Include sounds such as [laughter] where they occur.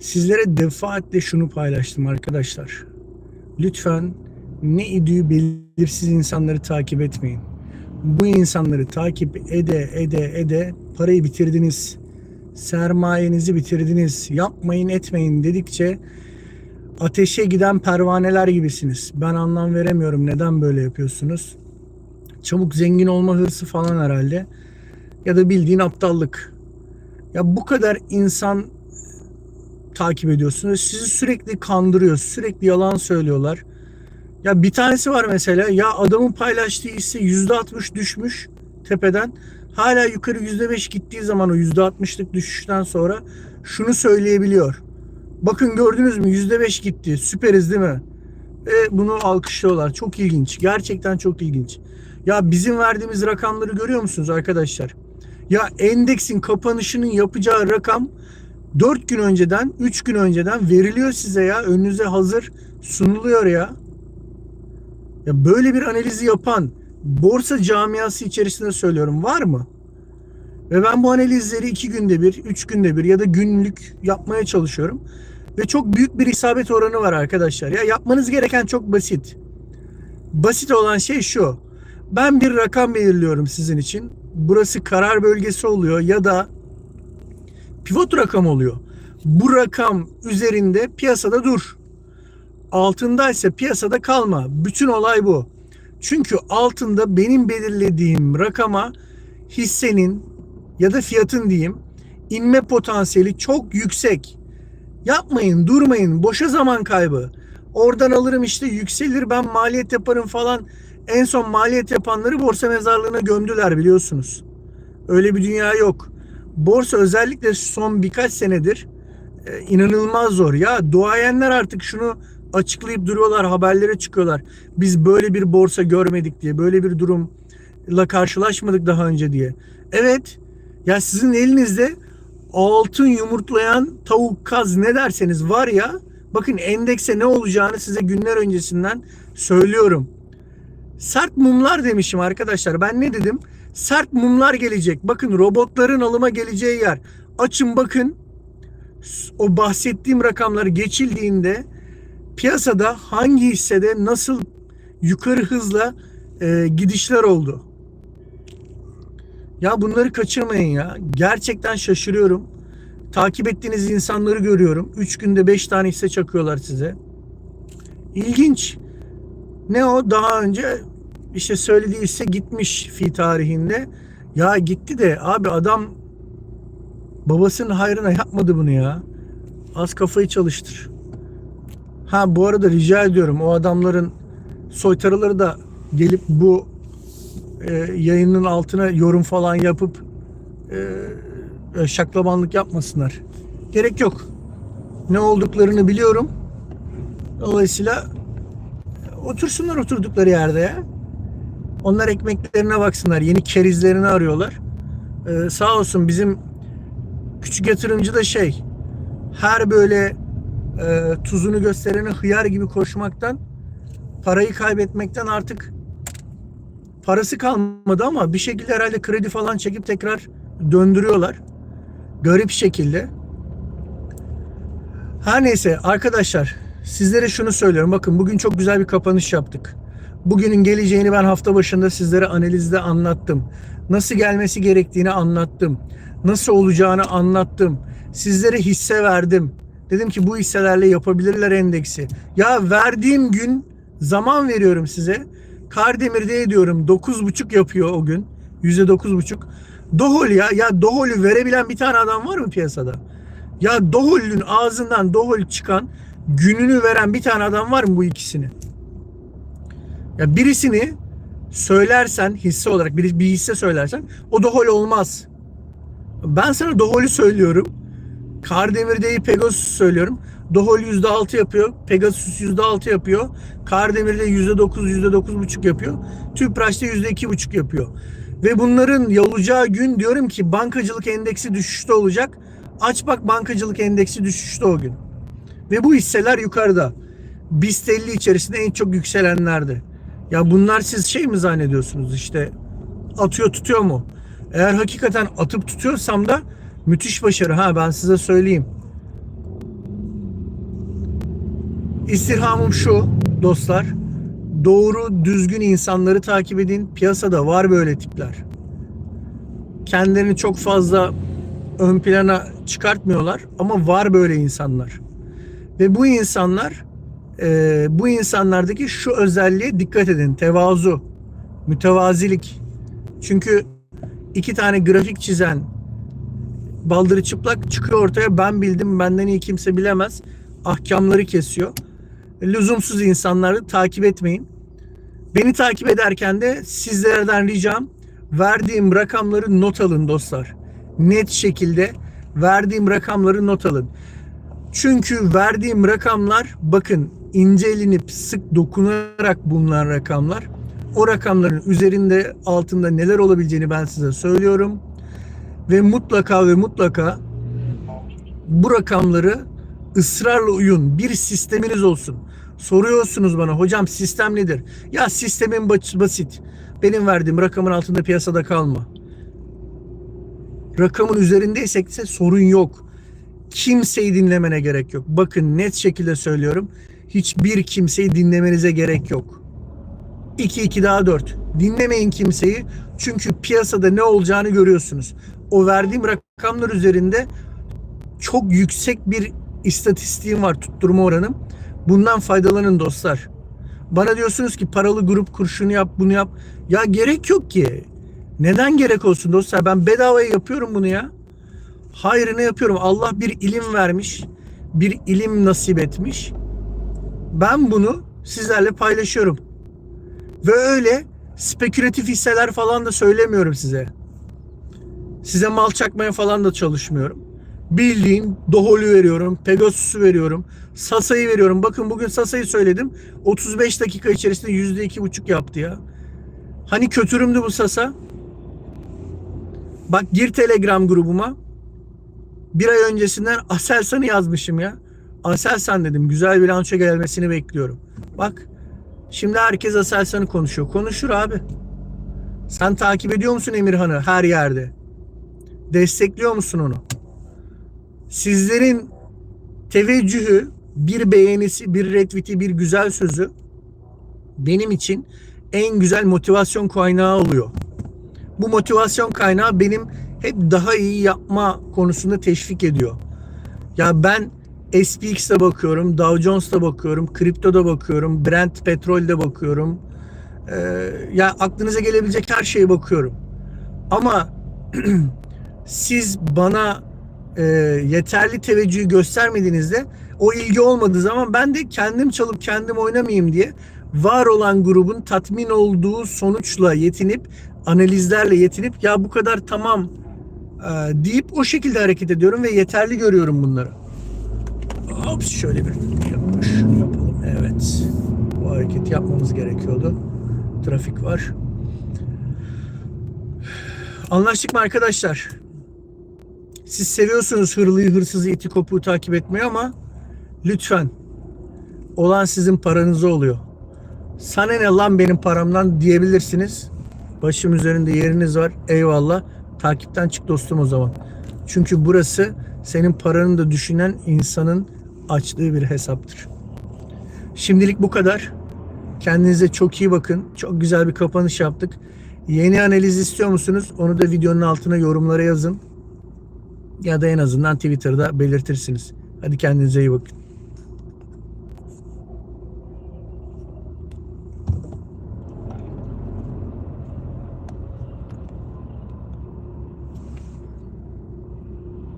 Sizlere defaatle şunu paylaştım arkadaşlar. Lütfen ne idüğü belirsiz insanları takip etmeyin. Bu insanları takip ede ede ede parayı bitirdiniz. Sermayenizi bitirdiniz. Yapmayın etmeyin dedikçe ateşe giden pervaneler gibisiniz. Ben anlam veremiyorum neden böyle yapıyorsunuz. Çabuk zengin olma hırsı falan herhalde. Ya da bildiğin aptallık. Ya bu kadar insan takip ediyorsunuz. Sizi sürekli kandırıyor. Sürekli yalan söylüyorlar. Ya bir tanesi var mesela. Ya adamın paylaştığı hisse %60 düşmüş tepeden. Hala yukarı %5 gittiği zaman o %60'lık düşüşten sonra şunu söyleyebiliyor. Bakın gördünüz mü %5 gitti. Süperiz değil mi? Ve bunu alkışlıyorlar. Çok ilginç. Gerçekten çok ilginç. Ya bizim verdiğimiz rakamları görüyor musunuz arkadaşlar? Ya endeksin kapanışının yapacağı rakam 4 gün önceden, 3 gün önceden veriliyor size ya. Önünüze hazır sunuluyor ya. Ya böyle bir analizi yapan borsa camiası içerisinde söylüyorum var mı? Ve ben bu analizleri 2 günde bir, 3 günde bir ya da günlük yapmaya çalışıyorum. Ve çok büyük bir isabet oranı var arkadaşlar. Ya yapmanız gereken çok basit. Basit olan şey şu. Ben bir rakam belirliyorum sizin için. Burası karar bölgesi oluyor ya da pivot rakam oluyor. Bu rakam üzerinde piyasada dur. Altındaysa piyasada kalma. Bütün olay bu. Çünkü altında benim belirlediğim rakama hissenin ya da fiyatın diyeyim inme potansiyeli çok yüksek. Yapmayın, durmayın. Boşa zaman kaybı. Oradan alırım işte yükselir ben maliyet yaparım falan. En son maliyet yapanları borsa mezarlığına gömdüler biliyorsunuz. Öyle bir dünya yok. Borsa özellikle son birkaç senedir e, inanılmaz zor. Ya duayenler artık şunu açıklayıp duruyorlar, haberlere çıkıyorlar. Biz böyle bir borsa görmedik diye, böyle bir durumla karşılaşmadık daha önce diye. Evet, ya sizin elinizde altın yumurtlayan tavuk kaz ne derseniz var ya, bakın endekse ne olacağını size günler öncesinden söylüyorum. Sert mumlar demişim arkadaşlar. Ben ne dedim? Sert mumlar gelecek. Bakın robotların alıma geleceği yer. Açın bakın. O bahsettiğim rakamları geçildiğinde piyasada hangi hissede nasıl yukarı hızla e, gidişler oldu. Ya bunları kaçırmayın ya. Gerçekten şaşırıyorum. Takip ettiğiniz insanları görüyorum. 3 günde 5 tane hisse çakıyorlar size. İlginç. Ne o? Daha önce işte söylediği hisse gitmiş fi tarihinde. Ya gitti de abi adam babasının hayrına yapmadı bunu ya. Az kafayı çalıştır. Ha bu arada rica ediyorum o adamların soytarıları da gelip bu e, yayının altına yorum falan yapıp e, şaklabanlık yapmasınlar. Gerek yok. Ne olduklarını biliyorum. Dolayısıyla otursunlar oturdukları yerde ya. Onlar ekmeklerine baksınlar. Yeni kerizlerini arıyorlar. Ee, sağ olsun bizim küçük yatırımcı da şey her böyle e, tuzunu gösterene hıyar gibi koşmaktan parayı kaybetmekten artık parası kalmadı ama bir şekilde herhalde kredi falan çekip tekrar döndürüyorlar. Garip şekilde. Her neyse arkadaşlar sizlere şunu söylüyorum. Bakın bugün çok güzel bir kapanış yaptık. Bugünün geleceğini ben hafta başında sizlere analizde anlattım. Nasıl gelmesi gerektiğini anlattım. Nasıl olacağını anlattım. Sizlere hisse verdim. Dedim ki bu hisselerle yapabilirler endeksi. Ya verdiğim gün zaman veriyorum size. Kardemir'de ediyorum 9.5 yapıyor o gün. %9.5. Dohol ya. Ya Dohol'ü verebilen bir tane adam var mı piyasada? Ya Dohol'ün ağzından Dohol çıkan gününü veren bir tane adam var mı bu ikisini? Ya birisini söylersen hisse olarak bir, bir hisse söylersen o Dohol olmaz. Ben sana Dohol'ü söylüyorum. Kardemir'deyi Pegasus söylüyorum. Dohol %6 yapıyor. Pegasus %6 yapıyor. Kardemir'de %9, %9,5 yapıyor. Tüpraş'ta %2,5 yapıyor. Ve bunların olacağı gün diyorum ki bankacılık endeksi düşüşte olacak. Aç bak bankacılık endeksi düşüşte o gün. Ve bu hisseler yukarıda. BIST 50 içerisinde en çok yükselenlerdi. Ya bunlar siz şey mi zannediyorsunuz işte atıyor tutuyor mu? Eğer hakikaten atıp tutuyorsam da müthiş başarı ha ben size söyleyeyim. İstirhamım şu dostlar. Doğru düzgün insanları takip edin. Piyasada var böyle tipler. Kendilerini çok fazla ön plana çıkartmıyorlar ama var böyle insanlar. Ve bu insanlar e, bu insanlardaki şu özelliğe dikkat edin. Tevazu, mütevazilik. Çünkü iki tane grafik çizen baldırı çıplak çıkıyor ortaya ben bildim benden iyi kimse bilemez. Ahkamları kesiyor. Lüzumsuz insanları takip etmeyin. Beni takip ederken de sizlerden ricam verdiğim rakamları not alın dostlar. Net şekilde verdiğim rakamları not alın. Çünkü verdiğim rakamlar bakın incelenip sık dokunarak bulunan rakamlar. O rakamların üzerinde altında neler olabileceğini ben size söylüyorum. Ve mutlaka ve mutlaka bu rakamları ısrarla uyun. Bir sisteminiz olsun. Soruyorsunuz bana hocam sistem nedir? Ya sistemin bas- basit. Benim verdiğim rakamın altında piyasada kalma. Rakamın üzerindeysek ise sorun yok. Kimseyi dinlemene gerek yok. Bakın net şekilde söylüyorum. Hiçbir kimseyi dinlemenize gerek yok. 2 2 daha 4. Dinlemeyin kimseyi. Çünkü piyasada ne olacağını görüyorsunuz. O verdiğim rakamlar üzerinde çok yüksek bir istatistiğim var tutturma oranım. Bundan faydalanın dostlar. Bana diyorsunuz ki paralı grup kur şunu yap bunu yap. Ya gerek yok ki. Neden gerek olsun dostlar? Ben bedavaya yapıyorum bunu ya. Hayrını yapıyorum. Allah bir ilim vermiş. Bir ilim nasip etmiş. Ben bunu sizlerle paylaşıyorum. Ve öyle spekülatif hisseler falan da söylemiyorum size. Size mal çakmaya falan da çalışmıyorum. Bildiğin Dohol'ü veriyorum, Pegasus'u veriyorum, Sasa'yı veriyorum. Bakın bugün Sasa'yı söyledim. 35 dakika içerisinde %2,5 yaptı ya. Hani kötürümdü bu Sasa? Bak gir Telegram grubuma. Bir ay öncesinden Aselsan'ı yazmışım ya. Aselsan dedim. Güzel bilanço gelmesini bekliyorum. Bak şimdi herkes Aselsan'ı konuşuyor. Konuşur abi. Sen takip ediyor musun Emirhan'ı her yerde? Destekliyor musun onu? Sizlerin teveccühü, bir beğenisi, bir retweet'i, bir güzel sözü benim için en güzel motivasyon kaynağı oluyor. Bu motivasyon kaynağı benim hep daha iyi yapma konusunda teşvik ediyor. Ya ben SPX'e bakıyorum, Dow Jones'ta bakıyorum, kriptoda bakıyorum, Brent petrolde bakıyorum. Ee, ya aklınıza gelebilecek her şeye bakıyorum. Ama [clears throat] siz bana e, yeterli teveccühü göstermediğinizde o ilgi olmadığı zaman ben de kendim çalıp kendim oynamayayım diye var olan grubun tatmin olduğu sonuçla yetinip analizlerle yetinip ya bu kadar tamam e, deyip o şekilde hareket ediyorum ve yeterli görüyorum bunları. Hop şöyle bir yapmış yapalım. Evet. Bu hareketi yapmamız gerekiyordu. Trafik var. Anlaştık mı arkadaşlar? Siz seviyorsunuz hırlıyı, hırsızı, iti kopuğu takip etmeyi ama lütfen olan sizin paranıza oluyor. Sana ne lan benim paramdan diyebilirsiniz. Başım üzerinde yeriniz var. Eyvallah. Takipten çık dostum o zaman. Çünkü burası senin paranı da düşünen insanın açtığı bir hesaptır. Şimdilik bu kadar. Kendinize çok iyi bakın. Çok güzel bir kapanış yaptık. Yeni analiz istiyor musunuz? Onu da videonun altına yorumlara yazın. Ya da en azından Twitter'da belirtirsiniz. Hadi kendinize iyi bakın.